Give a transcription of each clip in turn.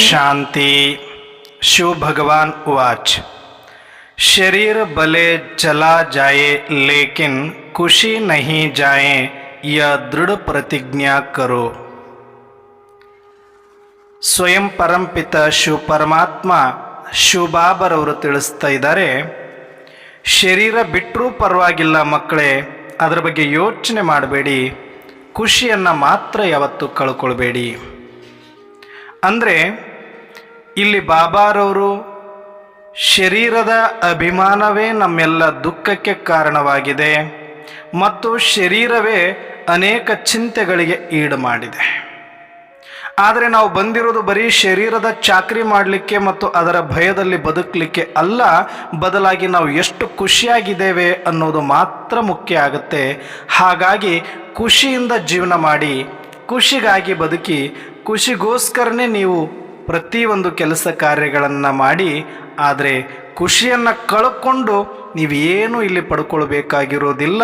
शांति शिव भगवान उवाच शरीर भले चला जाए लेकिन खुशी नहीं जाए यह दृढ़ प्रतिज्ञा करो ಸ್ವಯಂ ಪರಂಪಿತ ಶಿವ ಪರಮಾತ್ಮ ಶಿವಬಾಬರವರು ತಿಳಿಸ್ತಾ ಇದ್ದಾರೆ ಶರೀರ ಬಿಟ್ಟರೂ ಪರವಾಗಿಲ್ಲ ಮಕ್ಕಳೇ ಅದರ ಬಗ್ಗೆ ಯೋಚನೆ ಮಾಡಬೇಡಿ ಖುಷಿಯನ್ನು ಮಾತ್ರ ಯಾವತ್ತೂ ಕಳ್ಕೊಳ್ಬೇಡಿ ಅಂದರೆ ಇಲ್ಲಿ ಬಾಬಾರವರು ಶರೀರದ ಅಭಿಮಾನವೇ ನಮ್ಮೆಲ್ಲ ದುಃಖಕ್ಕೆ ಕಾರಣವಾಗಿದೆ ಮತ್ತು ಶರೀರವೇ ಅನೇಕ ಚಿಂತೆಗಳಿಗೆ ಈಡು ಮಾಡಿದೆ. ಆದರೆ ನಾವು ಬಂದಿರೋದು ಬರೀ ಶರೀರದ ಚಾಕ್ರಿ ಮಾಡಲಿಕ್ಕೆ ಮತ್ತು ಅದರ ಭಯದಲ್ಲಿ ಬದುಕಲಿಕ್ಕೆ ಅಲ್ಲ, ಬದಲಾಗಿ ನಾವು ಎಷ್ಟು ಖುಷಿಯಾಗಿದ್ದೇವೆ ಅನ್ನೋದು ಮಾತ್ರ ಮುಖ್ಯ ಆಗುತ್ತೆ. ಹಾಗಾಗಿ ಖುಷಿಯಿಂದ ಜೀವನ ಮಾಡಿ ಖುಷಿಗಾಗಿ ಬದುಕಿ ಖುಷಿಗೋಸ್ಕರನೇ ನೀವು ಪ್ರತಿಯೊಂದು ಕೆಲಸ ಕಾರ್ಯಗಳನ್ನು ಮಾಡಿ ಆದರೆ ಖುಷಿಯನ್ನು ಕಳ್ಕೊಂಡು ನೀವೇನು ಇಲ್ಲಿ ಪಡ್ಕೊಳ್ಬೇಕಾಗಿರೋದಿಲ್ಲ.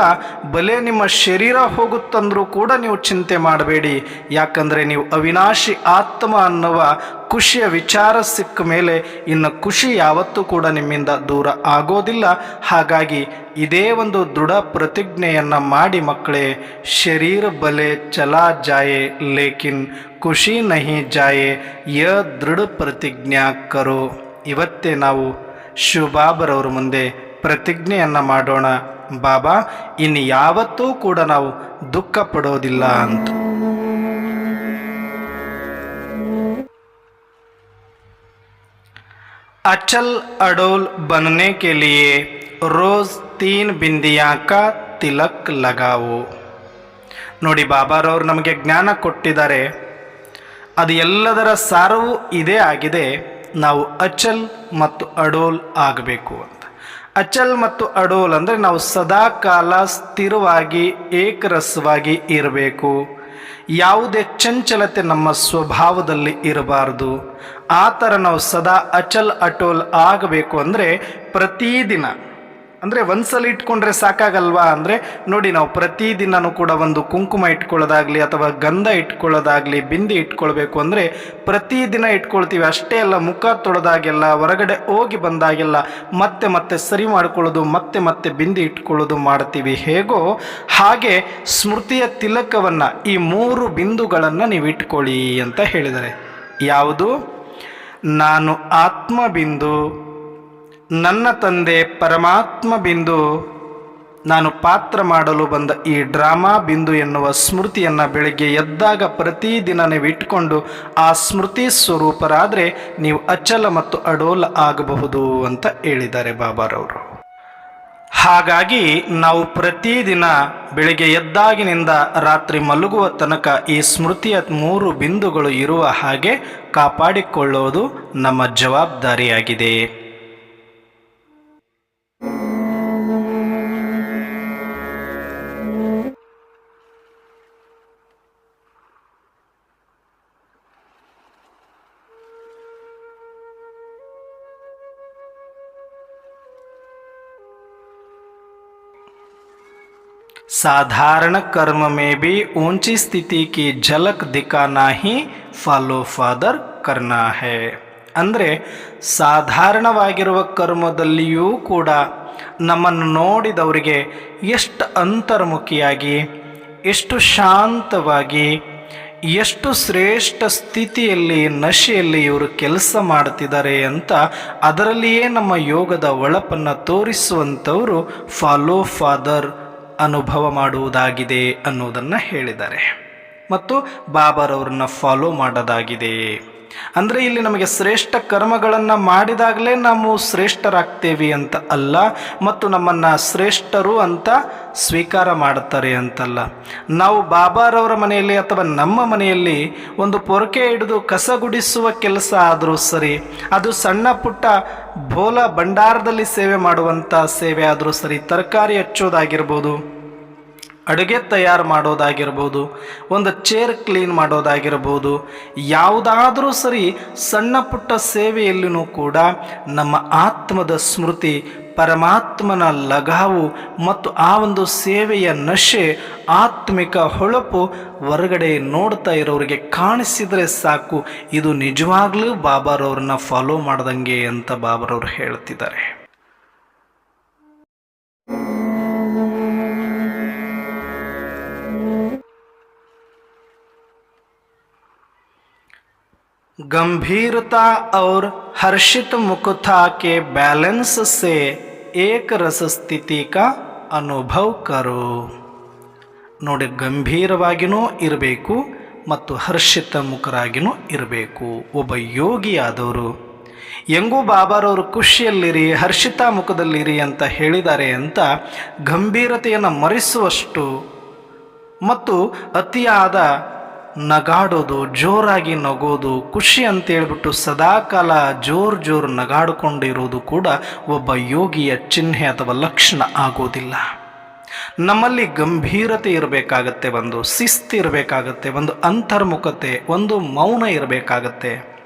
ಬಲೆ ನಿಮ್ಮ ಶರೀರ ಹೋಗುತ್ತಂದ್ರೂ ಕೂಡ ನೀವು ಚಿಂತೆ ಮಾಡಬೇಡಿ. ಯಾಕಂದರೆ ನೀವು ಅವಿನಾಶಿ ಆತ್ಮ ಅನ್ನುವ ಖುಷಿಯ ವಿಚಾರ ಸಿಕ್ಕ ಮೇಲೆ ಇನ್ನು ಖುಷಿ ಯಾವತ್ತೂ ಕೂಡ ನಿಮ್ಮಿಂದ ದೂರ ಆಗೋದಿಲ್ಲ. ಹಾಗಾಗಿ ಇದೇ ಒಂದು ದೃಢ ಪ್ರತಿಜ್ಞೆಯನ್ನು ಮಾಡಿ ಮಕ್ಕಳೇ, ಶರೀರ ಬಲೆ ಚಲ ಜಾಯೆ ಲೇಕಿನ್ ಖುಷಿ ನಹಿ ಜಾಯೆ ಯ ದೃಢ ಪ್ರತಿಜ್ಞಾ ಕರೋ. ಇವತ್ತೇ ನಾವು ಶಿವಬಾಬರವ್ರ ಮುಂದೆ ಪ್ರತಿಜ್ಞೆಯನ್ನು ಮಾಡೋಣ ಬಾಬಾ ಇನ್ನು ಯಾವತ್ತೂ ಕೂಡ ನಾವು ದುಃಖ ಪಡೋದಿಲ್ಲ ಅಂತ अचल अडोल बनने के लिए रोज तीन बिंदिया का ತಿಲಕ್ ಲಗಾವು ನೋಡಿ ಬಾಬಾರವರು ನಮಗೆ ಜ್ಞಾನ ಕೊಟ್ಟಿದ್ದಾರೆ ಅದು ಎಲ್ಲದರ ಸಾರವು ಇದೇ ಆಗಿದೆ ನಾವು ಅಚಲ್ ಮತ್ತು ಅಡೋಲ್ ಆಗಬೇಕು ಅಂತ. ಅಚಲ್ ಮತ್ತು ಅಡೋಲ್ ಅಂದರೆ ನಾವು ಸದಾ ಕಾಲ ಸ್ಥಿರವಾಗಿ, ಏಕರಸವಾಗಿ ಇರಬೇಕು. ಯಾವುದೇ ಚಂಚಲತೆ ನಮ್ಮ ಸ್ವಭಾವದಲ್ಲಿ ಇರಬಾರ್ದು. ಆ ಥರ ನಾವು ಸದಾ ಅಚಲ್ ಅಟೋಲ್ ಆಗಬೇಕು ಅಂದರೆ ಪ್ರತಿದಿನ ಅಂದರೆ ಒಂದ್ಸಲ ಇಟ್ಕೊಂಡ್ರೆ ಸಾಕಾಗಲ್ವಾ? ಅಂದರೆ ನೋಡಿ, ನಾವು ಪ್ರತಿದಿನನೂ ಕೂಡ ಒಂದು ಕುಂಕುಮ ಇಟ್ಕೊಳ್ಳೋದಾಗಲಿ ಅಥವಾ ಗಂಧ ಇಟ್ಕೊಳ್ಳೋದಾಗಲಿ, ಬಿಂದಿ ಇಟ್ಕೊಳ್ಬೇಕು ಅಂದರೆ ಪ್ರತಿದಿನ ಇಟ್ಕೊಳ್ತೀವಿ. ಅಷ್ಟೇ ಅಲ್ಲ, ಮುಖ ತೊಳೆದಾಗೆಲ್ಲ, ಹೊರಗಡೆ ಹೋಗಿ ಬಂದಾಗೆಲ್ಲ ಮತ್ತೆ ಮತ್ತೆ ಸರಿ ಮಾಡ್ಕೊಳ್ಳೋದು, ಮತ್ತೆ ಮತ್ತೆ ಬಿಂದಿ ಇಟ್ಕೊಳ್ಳೋದು ಮಾಡ್ತೀವಿ. ಹೇಗೋ ಹಾಗೆ ಸ್ಮೃತಿಯ ತಿಲಕವನ್ನು ಈ ಮೂರು ಬಿಂದುಗಳನ್ನು ನೀವು ಇಟ್ಕೊಳ್ಳಿ ಅಂತ ಹೇಳಿದರೆ ಯಾವುದು? ನಾನು ಆತ್ಮ ಬಿಂದು ನನ್ನ ತಂದೆ ಪರಮಾತ್ಮ ಬಿಂದು ನಾನು ಪಾತ್ರ ಮಾಡಲು ಬಂದ ಈ ಡ್ರಾಮಾ ಬಿಂದು ಎನ್ನುವ ಸ್ಮೃತಿಯನ್ನು ಬೆಳಗ್ಗೆ ಎದ್ದಾಗ ಪ್ರತಿದಿನ ನೀವು ಇಟ್ಕೊಂಡು ಆ ಸ್ಮೃತಿ ಸ್ವರೂಪರಾದರೆ ನೀವು ಅಚಲ ಮತ್ತು ಅಡೋಲ ಆಗಬಹುದು ಅಂತ ಹೇಳಿದ್ದಾರೆ ಬಾಬಾರವರು. ಹಾಗಾಗಿ ನಾವು ಪ್ರತಿದಿನ ಬೆಳಿಗ್ಗೆ ಎದ್ದಾಗಿನಿಂದ ರಾತ್ರಿ ಮಲಗುವ ತನಕ ಈ ಸ್ಮೃತಿಯ ಮೂರು ಬಿಂದುಗಳು ಇರುವ ಹಾಗೆ ಕಾಪಾಡಿಕೊಳ್ಳುವುದು ನಮ್ಮ ಜವಾಬ್ದಾರಿಯಾಗಿದೆ. साधारण कर्म में भी ऊंची स्थिति की झलक दिखाना ही ಫಾಲೋ ಫಾದರ್ ಕರ್ನಾ ಹೇ ಅಂದರೆ ಸಾಧಾರಣವಾಗಿರುವ ಕರ್ಮದಲ್ಲಿಯೂ ಕೂಡ ನಮ್ಮನ್ನು ನೋಡಿದವರಿಗೆ ಎಷ್ಟು ಅಂತರ್ಮುಖಿಯಾಗಿ ಎಷ್ಟು ಶಾಂತವಾಗಿ ಎಷ್ಟು ಶ್ರೇಷ್ಠ ಸ್ಥಿತಿಯಲ್ಲಿ ನಶೆಯಲ್ಲಿ ಇವರು ಕೆಲಸ ಮಾಡ್ತಿದ್ದಾರೆ ಅಂತ ಅದರಲ್ಲಿಯೇ ನಮ್ಮ ಯೋಗದ ಒಳಪನ್ನು ತೋರಿಸುವಂಥವರು ಫಾಲೋ ಫಾದರ್ ಅನುಭವ ಮಾಡುವುದಾಗಿದೆ ಅನ್ನೋದನ್ನು ಹೇಳಿದ್ದಾರೆ. ಮತ್ತು ಬಾಬಾರವ್ರನ್ನ ಫಾಲೋ ಮಾಡೋದಾಗಿದೆ. ಅಂದರೆ ಇಲ್ಲಿ ನಮಗೆ ಶ್ರೇಷ್ಠ ಕರ್ಮಗಳನ್ನು ಮಾಡಿದಾಗಲೇ ನಾವು ಶ್ರೇಷ್ಠರಾಗ್ತೇವೆ ಅಂತ ಅಲ್ಲ, ಮತ್ತು ನಮ್ಮನ್ನು ಶ್ರೇಷ್ಠರು ಅಂತ ಸ್ವೀಕಾರ ಮಾಡ್ತಾರೆ ಅಂತಲ್ಲ. ನಾವು ಬಾಬಾರವರ ಮನೆಯಲ್ಲಿ ಅಥವಾ ನಮ್ಮ ಮನೆಯಲ್ಲಿ ಒಂದು ಪೊರಕೆ ಹಿಡಿದು ಕಸ ಗುಡಿಸುವ ಕೆಲಸ ಆದರೂ ಸರಿ, ಅದು ಸಣ್ಣ ಪುಟ್ಟ ಬೋಲ ಭಂಡಾರದಲ್ಲಿ ಸೇವೆ ಮಾಡುವಂಥ ಸೇವೆ ಆದರೂ ಸರಿ, ತರಕಾರಿ ಹಚ್ಚೋದಾಗಿರ್ಬೋದು ಅಡುಗೆ ತಯಾರು ಮಾಡೋದಾಗಿರ್ಬೋದು, ಒಂದು ಚೇರ್ ಕ್ಲೀನ್ ಮಾಡೋದಾಗಿರ್ಬೋದು, ಯಾವುದಾದರೂ ಸರಿ ಸಣ್ಣ ಪುಟ್ಟ ಸೇವೆಯಲ್ಲೂ ಕೂಡ ನಮ್ಮ ಆತ್ಮದ ಸ್ಮೃತಿ, ಪರಮಾತ್ಮನ ಲಗಾವು ಮತ್ತು ಆ ಒಂದು ಸೇವೆಯ ನಶೆ, ಆತ್ಮಿಕ ಹೊಳಪು ಹೊರಗಡೆ ನೋಡ್ತಾ ಇರೋರಿಗೆ ಕಾಣಿಸಿದರೆ ಸಾಕು. ಇದು ನಿಜವಾಗ್ಲೂ ಬಾಬಾರವ್ರನ್ನ ಫಾಲೋ ಮಾಡ್ದಂಗೆ ಅಂತ ಬಾಬಾರವ್ರು ಹೇಳ್ತಿದ್ದಾರೆ. गंभीरता और हर्षित मुखता के बैलेंस से एक रस स्थिति का ಅನುಭವ ಕರೋ ನೋಡಿ ಗಂಭೀರವಾಗಿಯೂ ಇರಬೇಕು ಮತ್ತು ಹರ್ಷಿತ ಮುಖರಾಗಿಯೂ ಇರಬೇಕು ಒಬ್ಬ ಯೋಗಿಯಾದವರು ಹೆಂಗೂ ಬಾಬಾರವರು ಖುಷಿಯಲ್ಲಿರಿ ಹರ್ಷಿತ ಮುಖದಲ್ಲಿರಿ ಅಂತ ಹೇಳಿದ್ದಾರೆ ಅಂತ ಗಂಭೀರತೆಯನ್ನು ಮರೆಸುವಷ್ಟು ಮತ್ತು ಅತಿಯಾದ ನಗಾಡೋದು, ಜೋರಾಗಿ ನಗೋದು, ಖುಷಿ ಅಂತ ಹೇಳ್ಬಿಟ್ಟು ಸದಾಕಾಲ ಜೋರು ಜೋರು ನಗಾಡಿಕೊಂಡಿರೋದು ಕೂಡ ಒಬ್ಬ ಯೋಗಿಯ ಚಿಹ್ನೆ ಅಥವಾ ಲಕ್ಷಣ ಆಗೋದಿಲ್ಲ. ನಮ್ಮಲ್ಲಿ ಗಂಭೀರತೆ ಇರಬೇಕಾಗತ್ತೆ, ಒಂದು ಶಿಸ್ತಿರಬೇಕಾಗತ್ತೆ ಒಂದು ಅಂತರ್ಮುಖತೆ, ಒಂದು ಮೌನ ಇರಬೇಕಾಗತ್ತೆ.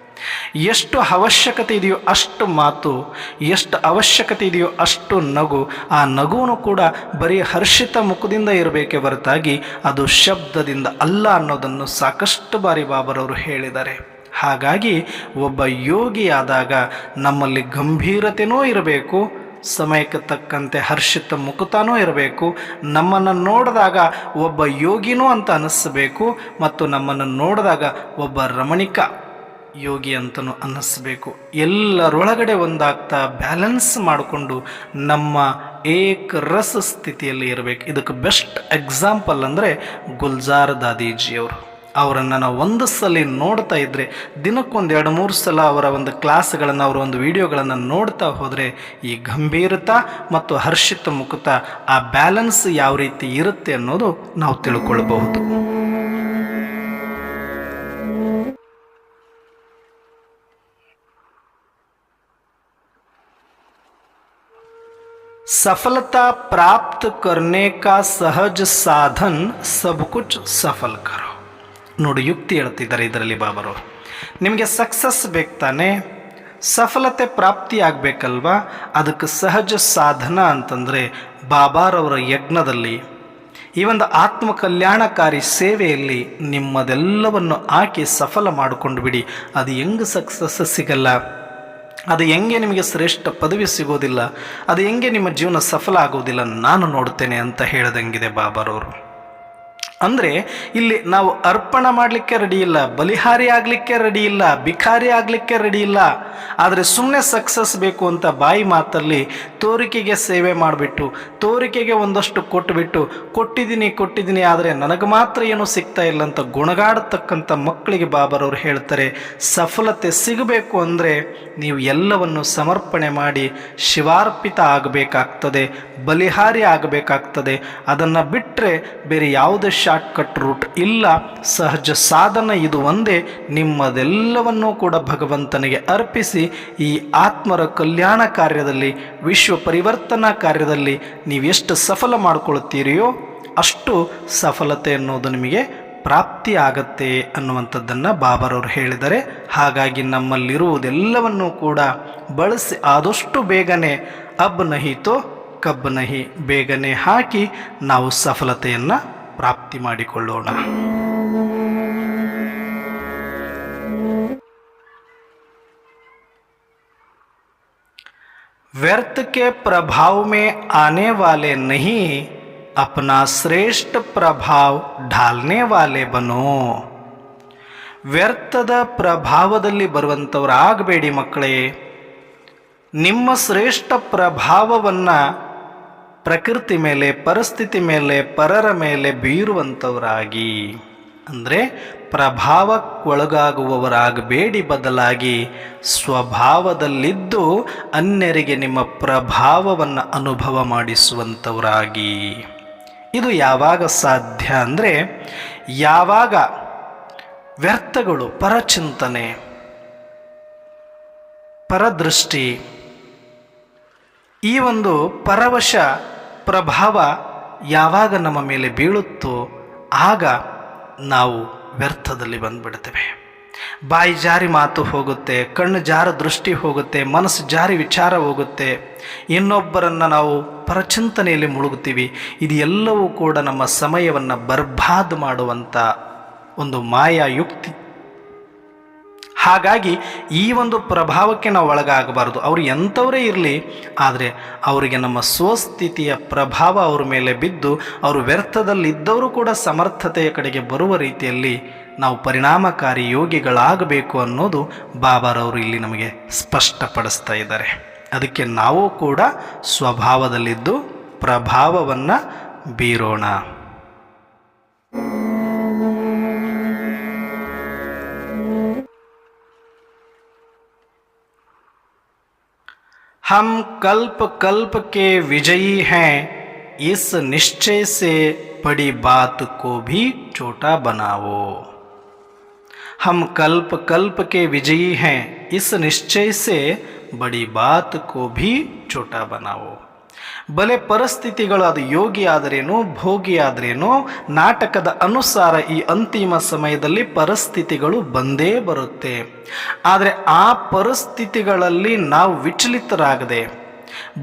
ಎಷ್ಟು ಅವಶ್ಯಕತೆ ಇದೆಯೋ ಅಷ್ಟು ಮಾತು, ಎಷ್ಟು ಅವಶ್ಯಕತೆ ಇದೆಯೋ ಅಷ್ಟು ನಗು. ಆ ನಗುವನ್ನು ಕೂಡ ಬರೀ ಹರ್ಷಿತ ಮುಖದಿಂದ ಇರಬೇಕೆ ಹೊರತಾಗಿ ಅದು ಶಬ್ದದಿಂದ ಅಲ್ಲ ಅನ್ನೋದನ್ನು ಸಾಕಷ್ಟು ಬಾರಿ ಬಾಬರವರು ಹೇಳಿದ್ದಾರೆ. ಹಾಗಾಗಿ ಒಬ್ಬ ಯೋಗಿಯಾದಾಗ ನಮ್ಮಲ್ಲಿ ಗಂಭೀರತೆನೂ ಇರಬೇಕು, ಸಮಯಕ್ಕೆ ತಕ್ಕಂತೆ ಹರ್ಷಿತ ಮುಕುತಾನೂ ಇರಬೇಕು, ನಮ್ಮನ್ನು ನೋಡಿದಾಗ ಒಬ್ಬ ಯೋಗಿನೂ ಅಂತ ಅನ್ನಿಸ್ಬೇಕು, ಮತ್ತು ನಮ್ಮನ್ನು ನೋಡಿದಾಗ ಒಬ್ಬ ರಮಣಿಕ ಯೋಗಿ ಅಂತಲೂ ಅನ್ನಿಸ್ಬೇಕು. ಎಲ್ಲರೊಳಗಡೆ ಒಂದಾಗ್ತಾ ಬ್ಯಾಲೆನ್ಸ್ ಮಾಡಿಕೊಂಡು ನಮ್ಮ ಏಕರಸ ಸ್ಥಿತಿಯಲ್ಲಿ ಇರಬೇಕು. ಇದಕ್ಕೆ ಬೆಸ್ಟ್ ಎಕ್ಸಾಂಪಲ್ ಅಂದರೆ ಗುಲ್ಜಾರ್ ದಾದೀಜಿಯವರು. ಅವರನ್ನು ನಾವು ಒಂದು ಸಲ ನೋಡ್ತಾ ಇದ್ದರೆ ದಿನಕ್ಕೊಂದು ಎರಡು, ಮೂರು ಸಲ ಅವರ ಒಂದು ಕ್ಲಾಸ್ಗಳನ್ನು, ಅವರ ಒಂದು ವಿಡಿಯೋಗಳನ್ನು ನೋಡ್ತಾ ಹೋದರೆ ಈ ಗಂಭೀರತ ಮತ್ತು ಹರ್ಷಿತ ಮುಕುತ ಆ ಬ್ಯಾಲೆನ್ಸ್ ಯಾವ ರೀತಿ ಇರುತ್ತೆ ಅನ್ನೋದು ನಾವು ತಿಳ್ಕೊಳ್ಬಹುದು. सफलता प्राप्त करने का सहज साधन सब कुछ सफल करो ನೋಡಿ ಯುಕ್ತಿ ಹೇಳ್ತಿದ್ದಾರೆ ಇದರಲ್ಲಿ ಬಾಬರು ನಿಮಗೆ ಸಕ್ಸಸ್ ಬೇಕು ತಾನೆ ಸಫಲತೆ ಪ್ರಾಪ್ತಿ ಆಗಬೇಕಲ್ವಾ ಅದಕ್ಕೆ ಸಹಜ ಸಾಧನ ಅಂತಂದರೆ ಬಾಬಾರವರ ಯಜ್ಞದಲ್ಲಿ ಈ ಒಂದು ಆತ್ಮ ಕಲ್ಯಾಣಕಾರಿ ಸೇವೆಯಲ್ಲಿ ನಿಮ್ಮದೆಲ್ಲವನ್ನು ಹಾಕಿ ಸಫಲ ಮಾಡಿಕೊಂಡು ಬಿಡಿ ಅದು ಹೆಂಗೆ ಸಕ್ಸಸ್ ಸಿಗಲ್ಲ ಅದು ಹೆಂಗೆ ನಿಮಗೆ ಶ್ರೇಷ್ಠ ಪದವಿ ಸಿಗೋದಿಲ್ಲ, ಅದು ಹೆಂಗೆ ನಿಮ್ಮ ಜೀವನ ಸಫಲ ಆಗೋದಿಲ್ಲ, ನಾನು ನೋಡ್ತೇನೆ ಅಂತ ಹೇಳ್ದಂಗಿದೆ ಬಾಬಾರವರು. ಅಂದರೆ ಇಲ್ಲಿ ನಾವು ಅರ್ಪಣ ಮಾಡಲಿಕ್ಕೆ ರೆಡಿ ಇಲ್ಲ, ಬಲಿಹಾರಿ ಆಗಲಿಕ್ಕೆ ರೆಡಿ ಇಲ್ಲ ಬಿಖಾರಿ ಆಗಲಿಕ್ಕೆ ರೆಡಿ ಇಲ್ಲ. ಆದರೆ ಸುಮ್ಮನೆ ಸಕ್ಸಸ್ ಬೇಕು ಅಂತ ಬಾಯಿ ಮಾತಲ್ಲಿ ತೋರಿಕೆಗೆ ಸೇವೆ ಮಾಡಿಬಿಟ್ಟು, ತೋರಿಕೆಗೆ ಒಂದಷ್ಟು ಕೊಟ್ಟುಬಿಟ್ಟು ಕೊಟ್ಟಿದ್ದೀನಿ ಕೊಟ್ಟಿದ್ದೀನಿ ಆದರೆ ನನಗೆ ಮಾತ್ರ ಏನೂ ಸಿಗ್ತಾ ಇಲ್ಲ ಅಂತ ಗುಣಗಾಡತಕ್ಕಂಥ ಮಕ್ಕಳಿಗೆ ಬಾಬರವರು ಹೇಳ್ತಾರೆ, ಸಫಲತೆ ಸಿಗಬೇಕು ಅಂದರೆ ನೀವು ಎಲ್ಲವನ್ನು ಸಮರ್ಪಣೆ ಮಾಡಿ ಶಿವಾರ್ಪಿತ ಆಗಬೇಕಾಗ್ತದೆ, ಬಲಿಹಾರಿ ಆಗಬೇಕಾಗ್ತದೆ. ಅದನ್ನು ಬಿಟ್ಟರೆ ಬೇರೆ ಯಾವುದೇ ಶಾರ್ಟ್ ಕಟ್ ರೂಟ್ ಇಲ್ಲ ಸಹಜ ಸಾಧನ ಇದು ಒಂದೇ. ನಿಮ್ಮದೆಲ್ಲವನ್ನೂ ಕೂಡ ಭಗವಂತನಿಗೆ ಅರ್ಪಿಸಿ ಈ ಆತ್ಮರ ಕಲ್ಯಾಣ ಕಾರ್ಯದಲ್ಲಿ, ವಿಶ್ವ ಪರಿವರ್ತನಾ ಕಾರ್ಯದಲ್ಲಿ ನೀವೆಷ್ಟು ಸಫಲ ಮಾಡಿಕೊಳ್ಳುತ್ತೀರಿಯೋ ಅಷ್ಟು ಸಫಲತೆ ಅನ್ನೋದು ನಿಮಗೆ ಪ್ರಾಪ್ತಿ ಆಗತ್ತೆ ಅನ್ನುವಂಥದ್ದನ್ನು ಬಾಬರವರು ಹೇಳಿದರೆ ಹಾಗಾಗಿ ನಮ್ಮಲ್ಲಿರುವುದೆಲ್ಲವನ್ನೂ ಕೂಡ ಬಳಸಿ ಆದಷ್ಟು ಬೇಗನೆ ಅಬ್ ನಹಿತೋ ಕಬ್ ನಹಿ ಬೇಗನೆ ಹಾಕಿ ನಾವು ಸಫಲತೆಯನ್ನು ಪ್ರಾಪ್ತಿ ಮಾಡಿಕೊಳ್ಳೋಣ व्यर्थ के प्रभाव में आने वाले नहीं अपना श्रेष्ठ प्रभाव ढालने वाले बनो ವ್ಯರ್ಥದ ಪ್ರಭಾವದಲ್ಲಿ ಬರುವಂಥವ್ರು ಆಗಬೇಡಿ ಮಕ್ಕಳೇ ನಿಮ್ಮ ಶ್ರೇಷ್ಠ ಪ್ರಭಾವವನ್ನು ಪ್ರಕೃತಿ ಮೇಲೆ, ಪರಿಸ್ಥಿತಿ ಮೇಲೆ, ಪರರ ಮೇಲೆ ಬೀರುವಂಥವರಾಗಿ, ಅಂದರೆ ಪ್ರಭಾವಕ್ಕೊಳಗಾಗುವವರಾಗಬೇಡಿ ಬದಲಾಗಿ, ಸ್ವಭಾವದಲ್ಲಿದ್ದು ಅನ್ಯರಿಗೆ ನಿಮ್ಮ ಪ್ರಭಾವವನ್ನು ಅನುಭವ ಮಾಡಿಸುವಂಥವರಾಗಿ. ಇದು ಯಾವಾಗ ಸಾಧ್ಯ ಅಂದರೆ, ಯಾವಾಗ ವ್ಯರ್ಥಗಳು, ಪರಚಿಂತನೆ, ಪರದೃಷ್ಟಿ ಈ ಒಂದು ಪರವಶ ಪ್ರಭಾವ ಯಾವಾಗ ನಮ್ಮ ಮೇಲೆ ಬೀಳುತ್ತೋ ಆಗ ನಾವು ವ್ಯರ್ಥದಲ್ಲಿ ಬಂದುಬಿಡ್ತೇವೆ. ಬಾಯಿ ಜಾರಿ ಮಾತು ಹೋಗುತ್ತೆ, ಕಣ್ಣು ಜಾರ ದೃಷ್ಟಿ ಹೋಗುತ್ತೆ, ಮನಸ್ಸು ಜಾರಿ ವಿಚಾರ ಹೋಗುತ್ತೆ. ಇನ್ನೊಬ್ಬರನ್ನು ನಾವು ಪರಚಿಂತನೆಯಲ್ಲಿ ಮುಳುಗುತ್ತೀವಿ. ಇದು ಎಲ್ಲವೂ ಕೂಡ ನಮ್ಮ ಸಮಯವನ್ನು ಬರ್ಬಾದ್ ಮಾಡುವಂಥ ಒಂದು ಮಾಯಾ ಯುಕ್ತಿ ಹಾಗಾಗಿ ಈ ಒಂದು ಪ್ರಭಾವಕ್ಕೆ ನಾವು ಒಳಗಾಗಬಾರ್ದು. ಅವರು ಎಂಥವರೇ ಇರಲಿ, ಆದರೆ ಅವರಿಗೆ ನಮ್ಮ ಸ್ವಸ್ಥಿತಿಯ ಪ್ರಭಾವ ಅವ್ರ ಮೇಲೆ ಬಿದ್ದು, ಅವರು ವ್ಯರ್ಥದಲ್ಲಿದ್ದವರು ಕೂಡ ಸಮರ್ಥತೆಯ ಕಡೆಗೆ ಬರುವ ರೀತಿಯಲ್ಲಿ ನಾವು ಪರಿಣಾಮಕಾರಿ ಯೋಗಿಗಳಾಗಬೇಕು ಅನ್ನೋದು ಬಾಬಾರವರು ಇಲ್ಲಿ ನಮಗೆ ಸ್ಪಷ್ಟಪಡಿಸ್ತಾ ಇದ್ದಾರೆ. ಅದಕ್ಕೆ ನಾವು ಕೂಡ ಸ್ವಭಾವದಲ್ಲಿದ್ದು ಪ್ರಭಾವವನ್ನು ಬೀರೋಣ. हम कल्प कल्प के विजयी हैं, इस निश्चय से बड़ी बात को भी छोटा बनाओ। हम कल्प कल्प के विजयी हैं, इस निश्चय से बड़ी बात को भी छोटा बनाओ। ಬಲೆ ಪರಿಸ್ಥಿತಿಗಳು ಅದು ಯೋಗಿ ಆದರೇನು, ಭೋಗಿ ಆದರೇನು, ನಾಟಕದ ಅನುಸಾರ ಈ ಅಂತಿಮ ಸಮಯದಲ್ಲಿ ಪರಿಸ್ಥಿತಿಗಳು ಬಂದೇ ಬರುತ್ತೆ. ಆದರೆ ಆ ಪರಿಸ್ಥಿತಿಗಳಲ್ಲಿ ನಾವು ವಿಚಲಿತರಾಗದೆ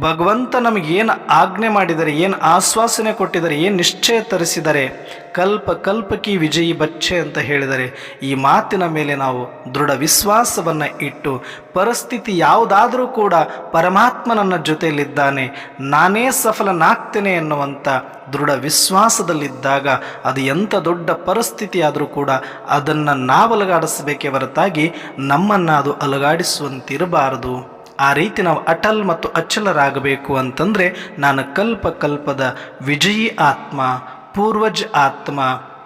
ಭಗವಂತ ನಮಗೆ ಏನು ಆಜ್ಞೆ ಮಾಡಿದರೆ, ಏನು ಆಶ್ವಾಸನೆ ಕೊಟ್ಟಿದರೆ, ಏನು ನಿಶ್ಚಯ ತರಿಸಿದರೆ, ಕಲ್ಪ ಕಲ್ಪಕಿ ವಿಜಯಿ ಬಚ್ಚೆ ಅಂತ ಹೇಳಿದರೆ, ಈ ಮಾತಿನ ಮೇಲೆ ನಾವು ದೃಢ ವಿಶ್ವಾಸವನ್ನು ಇಟ್ಟು, ಪರಿಸ್ಥಿತಿ ಯಾವುದಾದರೂ ಕೂಡ ಪರಮಾತ್ಮ ನನ್ನ ಜೊತೆಯಲ್ಲಿದ್ದಾನೆ, ನಾನೇ ಸಫಲನಾಗ್ತೇನೆ ಎನ್ನುವಂಥ ದೃಢ ವಿಶ್ವಾಸದಲ್ಲಿದ್ದಾಗ, ಅದು ಎಂಥ ದೊಡ್ಡ ಪರಿಸ್ಥಿತಿ ಆದರೂ ಕೂಡ ಅದನ್ನು ನಾವು ಅಲಗಾಡಿಸಬೇಕೇ ಹೊರತಾಗಿ ನಮ್ಮನ್ನು ಅದು ಅಲಗಾಡಿಸುವಂತಿರಬಾರದು. ಆ ರೀತಿ ನಾವು ಅಟಲ್ ಮತ್ತು ಅಚಲರಾಗಬೇಕು ಅಂತಂದರೆ ನಾನು ಕಲ್ಪ ಕಲ್ಪದ ವಿಜಯಿ ಆತ್ಮ, ಪೂರ್ವಜ್ ಆತ್ಮ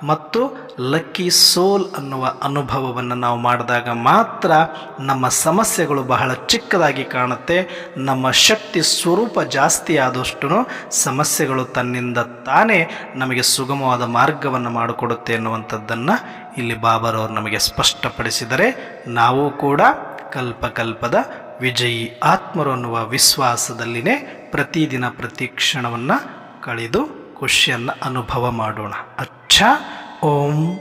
ಮತ್ತು ಲಕ್ಕಿ ಸೋಲ್ ಅನ್ನುವ ಅನುಭವವನ್ನು ನಾವು ಮಾಡಿದಾಗ ಮಾತ್ರ ನಮ್ಮ ಸಮಸ್ಯೆಗಳು ಬಹಳ ಚಿಕ್ಕದಾಗಿ ಕಾಣುತ್ತೆ. ನಮ್ಮ ಶಕ್ತಿ ಸ್ವರೂಪ ಜಾಸ್ತಿ ಆದಷ್ಟು ಸಮಸ್ಯೆಗಳು ತನ್ನಿಂದ ತಾನೇ ನಮಗೆ ಸುಗಮವಾದ ಮಾರ್ಗವನ್ನು ಮಾಡಿಕೊಡುತ್ತೆ ಅನ್ನುವಂಥದ್ದನ್ನು ಇಲ್ಲಿ ಬಾಬರವರು ನಮಗೆ ಸ್ಪಷ್ಟಪಡಿಸಿದರೆ ನಾವು ಕೂಡ ಕಲ್ಪಕಲ್ಪದ ವಿಜಯಿ ಆತ್ಮರು ಅನ್ನುವ ವಿಶ್ವಾಸದಲ್ಲಿನೇ ಪ್ರತಿದಿನ ಪ್ರತಿ ಕ್ಷಣವನ್ನು ಕಳೆದು ಖುಷಿಯನ್ನು ಅನುಭವ ಮಾಡೋಣ. ಅಚ್ಚ ಓಂ